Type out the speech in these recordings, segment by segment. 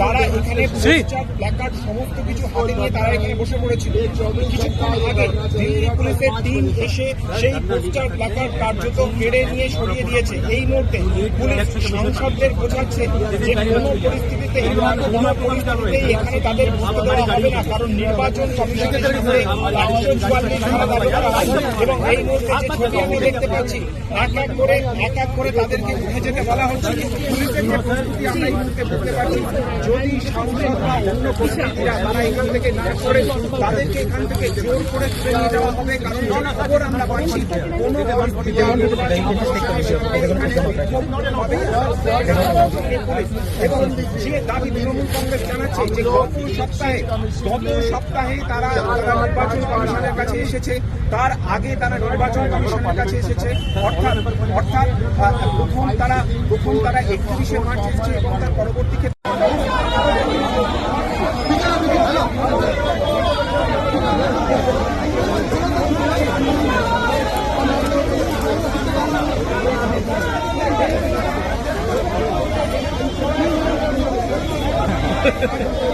তারা এখানে প্ল্যাকার্ড সমস্ত কিছু হাতে নিয়ে তারা এখানে বসে পড়েছিল কিছুক্ষণ আগে দিল্লি পুলিশের টিম এসে সেই পোস্টার প্ল্যাকার্ড কার্যত কেড়ে নিয়ে সরিয়ে দিয়েছে। এই মুহূর্তে পুলিশ সাংসদদের বোঝাচ্ছে যে কোনো পরিস্থিতিতে কোনো পরিস্থিতিতেই এখানে তাদের বসতে দেওয়া হবে না কারণ নির্বাচন কমিশনের সামনে একশো চুয়াল্লিশ ধারা দাবি করা হয়। এবং এই মুহূর্তে যে ছবি আমি দেখতে পাচ্ছি এক এক করে এক এক করে তাদেরকে উঠে যেতে বলা হচ্ছে। কিন্তু পুলিশের যে প্রস্তুতি আমরা এই মুহূর্তে বুঝতে পারছি যদি সাংসদ বা অন্য প্রতিনিধিরা তারা এখান থেকে না করে, তাদেরকে এখান থেকে জোর করে তুলে নিয়ে যাওয়া হবে, কারণ খবর আমরা পাচ্ছি। কোনো এবং যে দাবি তৃণমূল কংগ্রেস জানাচ্ছে যে গত সপ্তাহে গত সপ্তাহে তারা নির্বাচন কমিশনের কাছে এসেছে, তার আগে তারা নির্বাচন কমিশনের কাছে এসেছে। অর্থাৎ অর্থাৎ প্রথম তারা প্রথম তারা একত্রিশে মার্চ এসেছে এবং তার পরবর্তী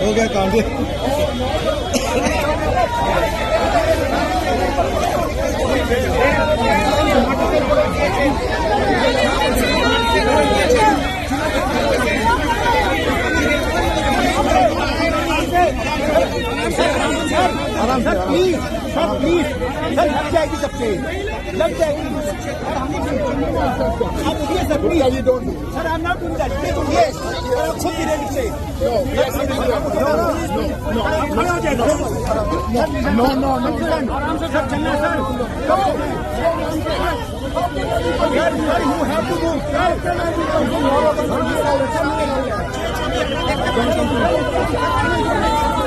ok còn đi Thank you. आराम से प्लीज़ सर प्लीज़ सर लग जाएगी सबसे लग जाएगी। आप उठिए sir please don't sir I am not doing that please उठिए सर आप खुद गिरेंगे से। खड़े हो नो नो नो आराम से सर चलना sir. Sir sir you have to move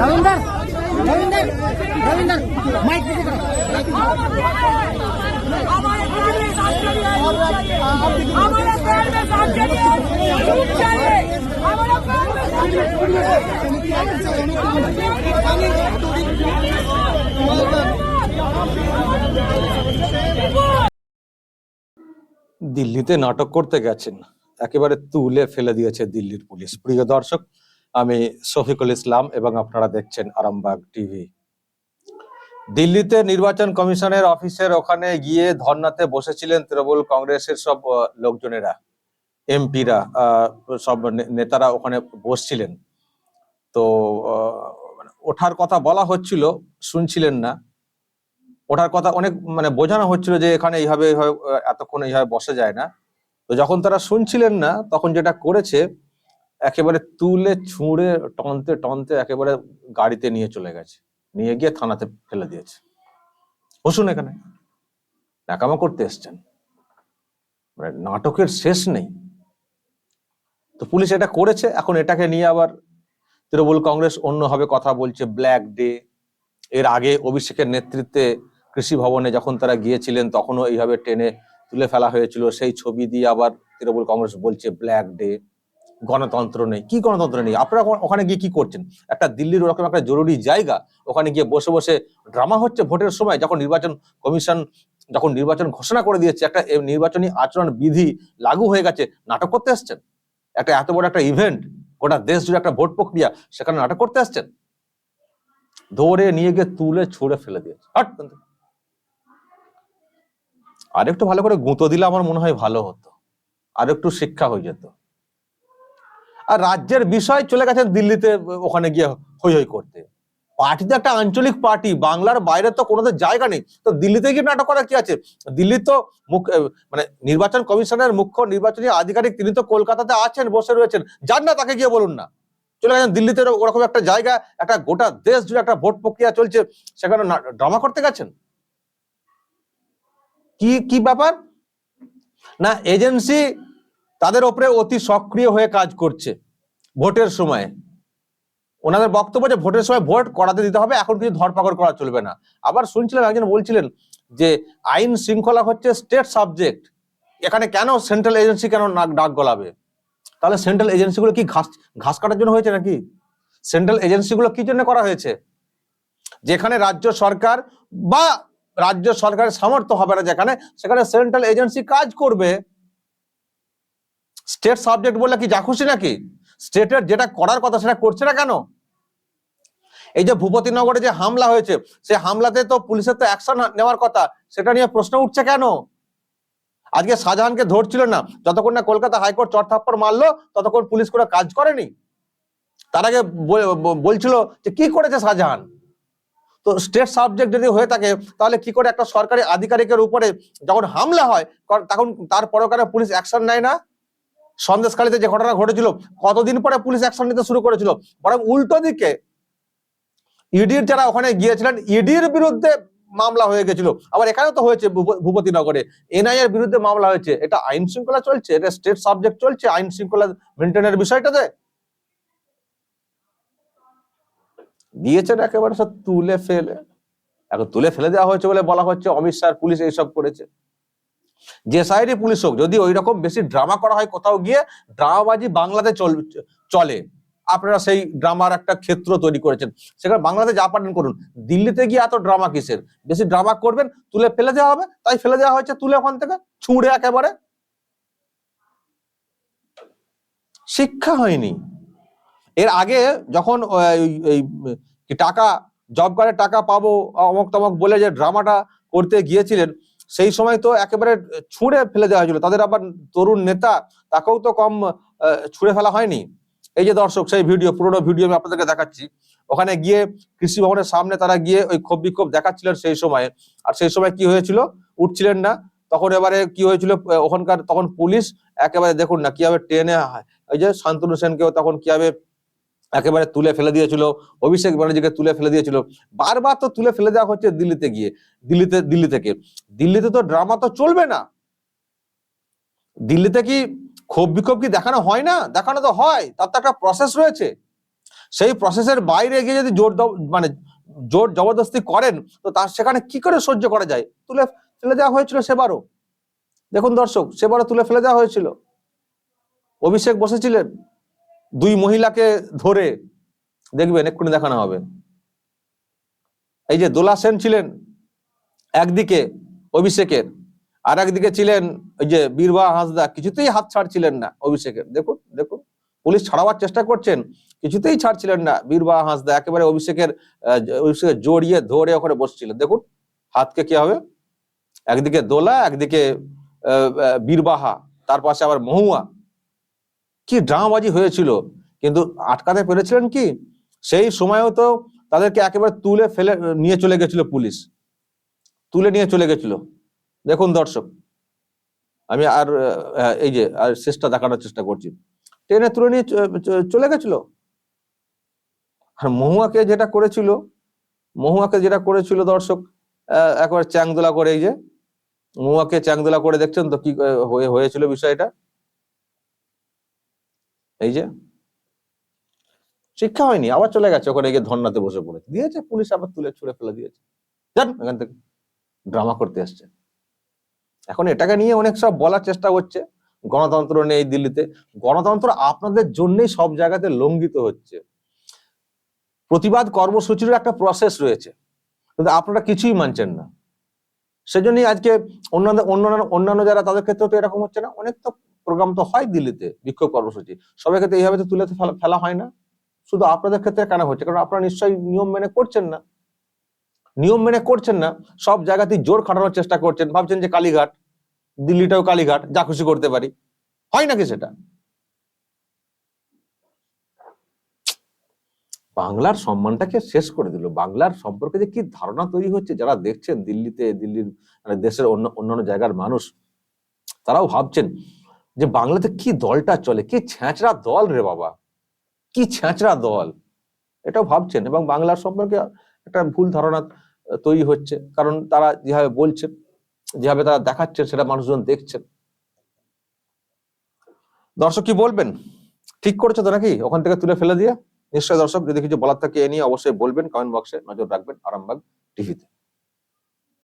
Ravinder Ravinder Ravinder mic पीछे करो हमारे साथ चलिए चलिए। দিল্লিতে নাটক করতে গেছেন। একেবারে তুলে ফেলে দিয়েছে দিল্লির পুলিশ। প্রিয় দর্শক, আমি শফিকুল ইসলাম এবং আপনারা দেখছেন আরামবাগ টিভি। দিল্লিতে নির্বাচন কমিশনের অফিসের ওখানে গিয়ে ধর্নাতে বসেছিলেন তৃণমূল কংগ্রেসের সব লোকজনেরা। এমপিরা সব নেতারা ওখানে বসছিলেন। তো মানে ওঠার কথা বলা হচ্ছিল শুনছিলেন না। ওঠার কথা অনেক মানে বোঝানো হচ্ছিল যে এখানে এইভাবে এইভাবে, এতক্ষণ এইভাবে বসা যায় না। তো যখন তারা শুনছিলেন না তখন যেটা করেছে একেবারে তুলে ছুঁড়ে টনতে টনতে একেবারে গাড়িতে নিয়ে চলে গেছে। নিয়ে গিয়ে থানাতে ফেলে দিয়েছে। বসুন এখানে। নাকামা করতে এসছেন। মানে নাটকের শেষ নেই। তো পুলিশ এটা করেছে, এখন এটাকে নিয়ে আবার তৃণমূল কংগ্রেস অন্যভাবে কথা বলছে ব্ল্যাক ডে এর আগে অভিষেকের নেতৃত্বে কৃষি ভবনে যখন তারা গিয়েছিলেন, তখনও এইভাবে টেনে তুলে ফেলা হয়েছিল। সেই ছবি দিয়ে আবার তৃণমূল কংগ্রেস বলছে ব্ল্যাক ডে গণতন্ত্র নেই। কি গণতন্ত্র নেই? আপনারা ওখানে গিয়ে কি করছেন? একটা দিল্লির ওরকম একটা জরুরি জায়গা, ওখানে গিয়ে বসে বসে ড্রামা হচ্ছে ভোটের সময়, যখন নির্বাচন কমিশন যখন নির্বাচন ঘোষণা করে দিয়েছে, একটা নির্বাচনী আচরণ বিধি লাগু হয়ে গেছে, নাটক করতে আসছেন একটা এত বড় একটা ইভেন্ট গোটা দেশ জুড়ে একটা ভোট প্রক্রিয়া, সেখানে নাটক করতে আসছেন। ধরে নিয়ে গিয়ে তুলে ছুঁড়ে ফেলে দিয়েছে। আর একটু ভালো করে গুঁতো দিলে আমার মনে হয় ভালো হতো। আর একটু শিক্ষা হয়ে যেত। আর রাজ্যের বিষয় চলে গেছে দিল্লিতে, ওখানে গিয়ে হই হই করতে। পার্টি তো একটা আঞ্চলিক পার্টি বাংলার বাইরে তো কোনো জায়গা নেই। তো দিল্লিতে গিয়ে নাটক করার কি আছে? দিল্লি তো মুখ- মানে নির্বাচন কমিশনের মুখ্য নির্বাচনী আধিকারিক তিনি তো কলকাতাতে আছেন, বসে রয়েছেন। যান না তাকে গিয়ে বলুন না। চলে গেছেন দিল্লিতে ওরকম একটা জায়গা একটা গোটা দেশ জুড়ে একটা ভোট প্রক্রিয়া চলছে। সেখানে ড্রামা করতে গেছেন? কি কি ব্যাপার? না, এজেন্সি তাদের ওপরে অতি সক্রিয় হয়ে কাজ করছে ভোটের সময়। ওনাদের বক্তব্য যে ভোটের সময় ভোট করাতে দিতে হবে, এখন কিছু ধরপাকড় করা চলবে না। আবার শুনছিলাম একজন বলছিলেন যে আইন শৃঙ্খলা হচ্ছে স্টেট সাবজেক্ট এখানে কেন সেন্ট্রাল এজেন্সি কেন ডাক গলাবে? তাহলে সেন্ট্রাল এজেন্সিগুলো কি ঘাস ঘাস কাটার জন্য হয়েছে নাকি? সেন্ট্রাল এজেন্সিগুলো কি জন্য করা হয়েছে? যেখানে রাজ্য সরকার বা রাজ্য সরকারের সামর্থ্য হবে না যেখানে, সেখানে সেন্ট্রাল এজেন্সি কাজ করবে। স্টেট সাবজেক্ট বললে কি যা খুশি নাকি? স্টেটের যেটা করার কথা সেটা করছে না কেন? এই যে ভূপতিনগরে যে হামলা হয়েছে সে হামলাতে তো পুলিশের তো অ্যাকশন নেওয়ার কথা, সেটা নিয়ে প্রশ্ন উঠছে কেন? আজকে শাহজাহানকে ধরছিল না, যতক্ষণ না কলকাতা হাইকোর্ট চড়থাপ্পড় মারলো, ততক্ষণ পুলিশ করে কাজ করেনি। তার আগে বল- বল- বলছিল যে কি করেছে শাহজাহান? তো স্টেট সাবজেক্ট যদি হয়ে থাকে, তাহলে কি করে একটা সরকারি আধিকারিকের উপরে যখন হামলা হয় তখন তার পরকারে পুলিশ অ্যাকশন নেয় না? সন্দেশখালীতে যে ঘটনা ঘটেছিল, কতদিন পরে পুলিশ অ্যাকশন নিতে শুরু করেছিল? বরং উল্টো দিকে ইডির যারা ওখানে গিয়েছিলেন ইডির বিরুদ্ধে মামলা হয়ে গেছিল। আবার এখানেও তো হয়েছে ভূপ- ভূপতিনগরে। এনআই এর বিরুদ্ধে মামলা হয়েছে। এটা আইন শৃঙ্খলা চলছে, এটা স্টেট সাবজেক্ট চলছে, আইন শৃঙ্খলা মেনটেনের বিষয়টাতে। দিয়েছেন একেবারে সব তুলে ফেলে। এখন তুলে ফেলে দেওয়া হয়েছে বলে বলা হচ্ছে, অমিত শাহ, পুলিশ এইসব করেছে। যে সাইডে পুলিশ হোক, যদি ওই রকম বেশি ড্রামা করা হয় কোথাও গিয়ে ড্রামাবাজি বাংলাতে চলে। আপনারা সেই ড্রামার একটা ক্ষেত্র তৈরি করেছেন। সেখানে বাংলাতে যা পারেন করুন। দিল্লিতে গিয়ে এত ড্রামা কিসের? বেশি ড্রামা করবেন, তুলে ফেলে দেওয়া হবে, তাই ফেলে দেওয়া হয়েছে তুলে ওখান থেকে, ছুঁড়ে একেবারে। শিক্ষা হয়নি। এর আগে যখন টাকা, জব কার্ডের টাকা পাবো, অমক তমক বলে যে ড্রামাটা করতে গিয়েছিলেন, সেই সময় তো একেবারে ছুঁড়ে ফেলে দেওয়া হয়েছিল। তাদের আবার তরুণ নেতা, তাকেও তো কম ছুঁড়ে ফেলা হয়নি। এই যে দর্শক, সেই ভিডিও, পুরোনো ভিডিও আমি আপনাদেরকে দেখাচ্ছি। ওখানে গিয়ে কৃষি ভবনের সামনে তারা গিয়ে ওই ক্ষোভ বিক্ষোভ দেখাচ্ছিলেন সেই সময়। আর সেই সময় কি হয়েছিল? উঠছিলেন না। তখন এবারে কি হয়েছিল? ওখানকার তখন পুলিশ একেবারে দেখুন না, কীভাবে ট্রেনে ওই যে শান্তনু সেনকেও তখন কীভাবে একেবারে তুলে ফেলে দিয়েছিল, অভিষেক ব্যানার্জিকে তুলে ফেলে দিয়েছিল। বারবার তো তুলে ফেলে দেওয়া হচ্ছে দিল্লিতে গিয়ে, দিল্লিতে, দিল্লি থেকে। দিল্লিতে তো ড্রামা তো চলবে না। দিল্লিতে কি ক্ষোভ বিক্ষোভ কি দেখানো হয় না? দেখানো তো হয়, তার তো একটা প্রসেস রয়েছে। সেই প্রসেসের বাইরে গিয়ে যদি জোর মানে জোর জবরদস্তি করেন, তো তার সেখানে কি করে সহ্য করা যায়? তুলে ফেলে দেওয়া হয়েছিল সেবারও। দেখুন দর্শক, সেবারও তুলে ফেলে দেওয়া হয়েছিল। অভিষেক বসেছিলেন দুই মহিলাকে ধরে। দেখবেন, এক্ষুনি দেখানো হবে। এই যে দোলা সেন ছিলেন একদিকে অভিষেকের আর একদিকে ছিলেন ওই যে বীরবাহা হাঁসদা, কিছুতেই হাত ছাড়ছিলেন না অভিষেকের। দেখুন দেখুন, পুলিশ ছাড়াবার চেষ্টা করছেন, কিছুতেই ছাড়ছিলেন না বীরবাহা হাঁসদা, একেবারে অভিষেকের অভিষেকের জড়িয়ে ধরে ওখানে বসছিলেন। দেখুন, হাতকে কি হবে? একদিকে দোলা, একদিকে বীরবাহা, তার পাশে আবার মহুয়া। কি ড্রামাবাজি হয়েছিল। কিন্তু আটকাতে পেরেছিলেন কি? সেই সময়ও তো তাদেরকে একেবারে তুলে ফেলে, নিয়ে চলে গেছিল পুলিশ। তুলে নিয়ে চলে গেছিল। দেখুন দর্শক, আমি আর এই যে, আর শেষটা দেখানোর চেষ্টা করছি। ট্রেনে তুলে নিয়ে চলে গেছিল? আর মহুয়াকে যেটা করেছিল, মহুয়াকে যেটা করেছিল দর্শক একবার চ্যাংদোলা করে এই যে, মহুয়াকে চ্যাংদোলা করে দেখছেন তো কি হয়ে, হয়েছিল বিষয়টা? এই যে, শিক্ষা হয়নি, আবার চলে গেছে, ওখানে গিয়ে ধর্নাতে বসে পড়েছে। দিয়েছে, পুলিশ আবার তুলে ছুড়ে ফেলে দিয়েছে। যান, এখান থেকে ড্রামা করতে এসছে। এখন এটাকে নিয়ে অনেক সব বলার চেষ্টা হচ্ছে। গণতন্ত্র নেই দিল্লিতে। গণতন্ত্র আপনাদের জন্যই সব জায়গাতে লঙ্ঘিত হচ্ছে। প্রতিবাদ কর্মসূচির একটা প্রসেস রয়েছে। কিন্তু আপনারা কিছুই মানছেন না। সেজন্যই আজকে অন্যান্য অন্যান্য অন্যান্য যারা তাদের ক্ষেত্রে তো এরকম হচ্ছে না। অনেক তো প্রোগ্রাম তো হয় দিল্লিতে বিক্ষোভ কর্মসূচি। সবাই ক্ষেত্রে এইভাবে তো তুলে ফেলা হয় না। শুধু আপনাদের ক্ষেত্রে কেন হচ্ছে? কারণ আপনারা নিশ্চয়ই নিয়ম মেনে করছেন না। নিয়ম মেনে করছেন না, সব জায়গাতেই জোর খাটানোর চেষ্টা করছেন, ভাবছেন যে কালীঘাট, দিল্লিটাও কালীঘাট, যা খুশি করতে পারি। হয় নাকি সেটা? বাংলার সম্মানটাকে শেষ করে দিল। বাংলার সম্পর্কে যে কি ধারণা তৈরি হচ্ছে, যারা দেখছেন দিল্লিতে, দিল্লির মানে দেশের অন্য, অন্যান্য জায়গার মানুষ, তারাও ভাবছেন যে বাংলাতে কি দলটা চলে, কি ছ্যাঁচড়া দল রে বাবা, কি ছ্যাঁচড়া দল। এটাও ভাবছেন এবং বাংলার সম্পর্কে একটা ভুল ধারণা তৈরি হচ্ছে। কারণ তারা যেভাবে বলছেন, যেভাবে তারা দেখাচ্ছেন, সেটা মানুষজন দেখছেন। দর্শক কি বলবেন? ঠিক করেছে তো নাকি? ওখান থেকে তুলে ফেলে দিয়ে? নিশ্চয় দর্শক, যদি কিছু বলার থাকে এ নিয়ে অবশ্যই বলবেন কমেন্ট বক্সে নজর রাখবেন, আরামবাগ টিভিতে